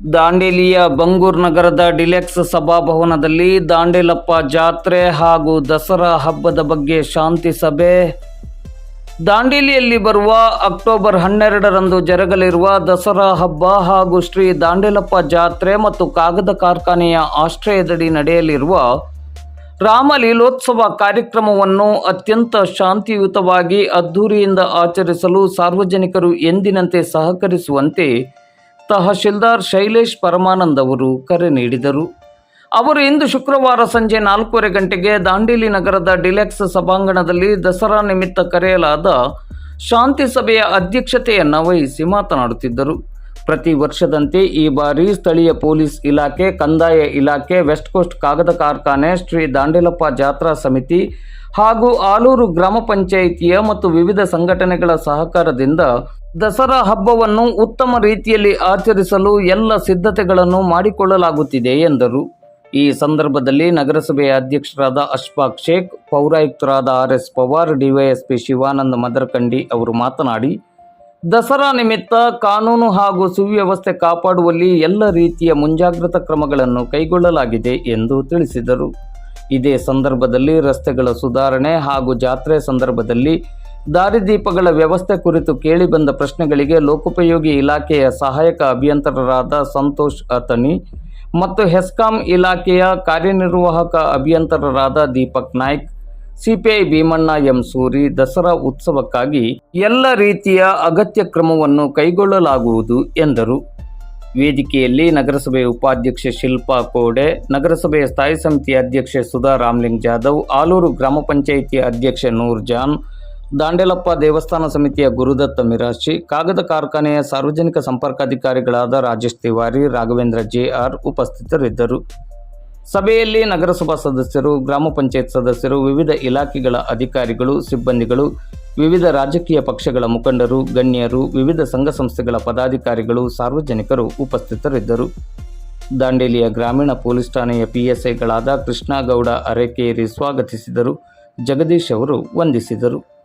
ದಾಂಡೇಲಿಯ ಬಂಗೂರ್ ನಗರದ ಡಿಲೆಕ್ಸ್ ಸಭಾಭವನದಲ್ಲಿ ದಾಂಡೇಲಪ್ಪ ಜಾತ್ರೆ ಹಾಗೂ ದಸರಾ ಹಬ್ಬದ ಬಗ್ಗೆ ಶಾಂತಿ ಸಭೆ. ದಾಂಡೇಲಿಯಲ್ಲಿ ಬರುವ ಅಕ್ಟೋಬರ್ ಹನ್ನೆರಡರಂದು ಜರುಗಲಿರುವ ದಸರಾ ಹಬ್ಬ ಹಾಗೂ ಶ್ರೀ ದಾಂಡೇಲಪ್ಪ ಜಾತ್ರೆ ಮತ್ತು ಕಾಗದ ಕಾರ್ಖಾನೆಯ ಆಶ್ರಯದಡಿ ನಡೆಯಲಿರುವ ರಾಮಲೀಲೋತ್ಸವ ಕಾರ್ಯಕ್ರಮವನ್ನು ಅತ್ಯಂತ ಶಾಂತಿಯುತವಾಗಿ ಅದ್ಧೂರಿಯಿಂದ ಆಚರಿಸಲು ಸಾರ್ವಜನಿಕರು ಎಂದಿನಂತೆ ಸಹಕರಿಸುವಂತೆ ತಹಶೀಲ್ದಾರ್ ಶೈಲೇಶ್ ಪರಮಾನಂದ್ ಅವರು ಕರೆ ನೀಡಿದರು. ಅವರು ಇಂದು ಶುಕ್ರವಾರ ಸಂಜೆ ನಾಲ್ಕೂವರೆ ಗಂಟೆಗೆ ದಾಂಡೇಲಿ ನಗರದ ಡಿಲೆಕ್ಸ್ ಸಭಾಂಗಣದಲ್ಲಿ ದಸರಾ ನಿಮಿತ್ತ ಕರೆಯಲಾದ ಶಾಂತಿ ಸಭೆಯ ಅಧ್ಯಕ್ಷತೆಯನ್ನು ವಹಿಸಿ ಮಾತನಾಡುತ್ತಿದ್ದರು. ಪ್ರತಿ ವರ್ಷದಂತೆ ಈ ಬಾರಿ ಸ್ಥಳೀಯ ಪೊಲೀಸ್ ಇಲಾಖೆ, ಕಂದಾಯ ಇಲಾಖೆ ವೆಸ್ಟ್ ಕೋಸ್ಟ್ ಕಾಗದ ಕಾರ್ಖಾನೆ, ಶ್ರೀ ದಾಂಡೇಲಪ್ಪ ಜಾತ್ರಾ ಸಮಿತಿ ಹಾಗೂ ಆಲೂರು ಗ್ರಾಮ ಪಂಚಾಯಿತಿಯ ಮತ್ತು ವಿವಿಧ ಸಂಘಟನೆಗಳ ಸಹಕಾರದಿಂದ ದಸರಾ ಹಬ್ಬವನ್ನು ಉತ್ತಮ ರೀತಿಯಲ್ಲಿ ಆಚರಿಸಲು ಎಲ್ಲ ಸಿದ್ಧತೆಗಳನ್ನು ಮಾಡಿಕೊಳ್ಳಲಾಗುತ್ತಿದೆ ಎಂದರು. ಈ ಸಂದರ್ಭದಲ್ಲಿ ನಗರಸಭೆಯ ಅಧ್ಯಕ್ಷರಾದ Ashfaq Sheikh, ಪೌರಾಯುಕ್ತರಾದ R S Pawar DYSP Shivananda Madarakandi ಅವರು ಮಾತನಾಡಿ ದಸರಾ ನಿಮಿತ್ತ ಕಾನೂನು ಹಾಗೂ ಸುವ್ಯವಸ್ಥೆ ಕಾಪಾಡುವಲ್ಲಿ ಎಲ್ಲ ರೀತಿಯ ಮುಂಜಾಗ್ರತಾ ಕ್ರಮಗಳನ್ನು ಕೈಗೊಳ್ಳಲಾಗಿದೆ ಎಂದು ತಿಳಿಸಿದರು. ಇದೇ ಸಂದರ್ಭದಲ್ಲಿ ರಸ್ತೆಗಳ ಸುಧಾರಣೆ ಹಾಗೂ ಜಾತ್ರೆ ಸಂದರ್ಭದಲ್ಲಿ ದಾರಿದೀಪಗಳ ವ್ಯವಸ್ಥೆ ಕುರಿತು ಕೇಳಿಬಂದ ಪ್ರಶ್ನೆಗಳಿಗೆ ಲೋಕೋಪಯೋಗಿ ಇಲಾಖೆಯ ಸಹಾಯಕ ಅಭಿಯಂತರರಾದ ಸಂತೋಷ್ ಅತನಿ ಮತ್ತು ಹೆಸ್ಕಾಂ ಇಲಾಖೆಯ ಕಾರ್ಯನಿರ್ವಾಹಕ ಅಭಿಯಂತರರಾದ ದೀಪಕ್ ನಾಯ್ಕ್ ಸಿಪಿಐ ಭೀಮಣ್ಣ ಎಂ ಸೂರಿ ದಸರಾ ಉತ್ಸವಕ್ಕಾಗಿ ಎಲ್ಲ ರೀತಿಯ ಅಗತ್ಯ ಕ್ರಮವನ್ನು ಕೈಗೊಳ್ಳಲಾಗುವುದು ಎಂದರು. ವೇದಿಕೆಯಲ್ಲಿ ನಗರಸಭೆ ಉಪಾಧ್ಯಕ್ಷೆ ಶಿಲ್ಪಾ ಕೋಡೆ, ನಗರಸಭೆಯ ಸ್ಥಾಯಿ ಸಮಿತಿ ಅಧ್ಯಕ್ಷೆ ಸುಧಾ ರಾಮ್ಲಿಂಗ್ ಜಾಧವ್, ಆಲೂರು ಗ್ರಾಮ ಪಂಚಾಯಿತಿ ಅಧ್ಯಕ್ಷೆ ನೂರ್ ಜಾನ್ ದಾಂಡೇಲಪ್ಪ ದೇವಸ್ಥಾನ ಸಮಿತಿಯ ಗುರುದತ್ತ ಮಿರಾಶಿ, ಕಾಗದ ಕಾರ್ಖಾನೆಯ ಸಾರ್ವಜನಿಕ ಸಂಪರ್ಕಾಧಿಕಾರಿಗಳಾದ ರಾಜೇಶ್ ತಿವಾರಿ, ರಾಘವೇಂದ್ರ ಜೆ ಆರ್ ಉಪಸ್ಥಿತರಿದ್ದರು. ಸಭೆಯಲ್ಲಿ ನಗರಸಭಾ ಸದಸ್ಯರು, ಗ್ರಾಮ ಪಂಚಾಯತ್ ಸದಸ್ಯರು, ವಿವಿಧ ಇಲಾಖೆಗಳ ಅಧಿಕಾರಿಗಳು, ಸಿಬ್ಬಂದಿಗಳು, ವಿವಿಧ ರಾಜಕೀಯ ಪಕ್ಷಗಳ ಮುಖಂಡರು, ಗಣ್ಯರು, ವಿವಿಧ ಸಂಘ ಸಂಸ್ಥೆಗಳ ಪದಾಧಿಕಾರಿಗಳು, ಸಾರ್ವಜನಿಕರು ಉಪಸ್ಥಿತರಿದ್ದರು. ದಾಂಡೇಲಿಯ ಗ್ರಾಮೀಣ ಪೊಲೀಸ್ ಠಾಣೆಯ ಪಿಎಸ್ಐಗಳಾದ ಕೃಷ್ಣಗೌಡ, ಅರೆಕೇರಿ ಸ್ವಾಗತಿಸಿದರು. ಜಗದೀಶ್ ಅವರು ವಂದಿಸಿದರು.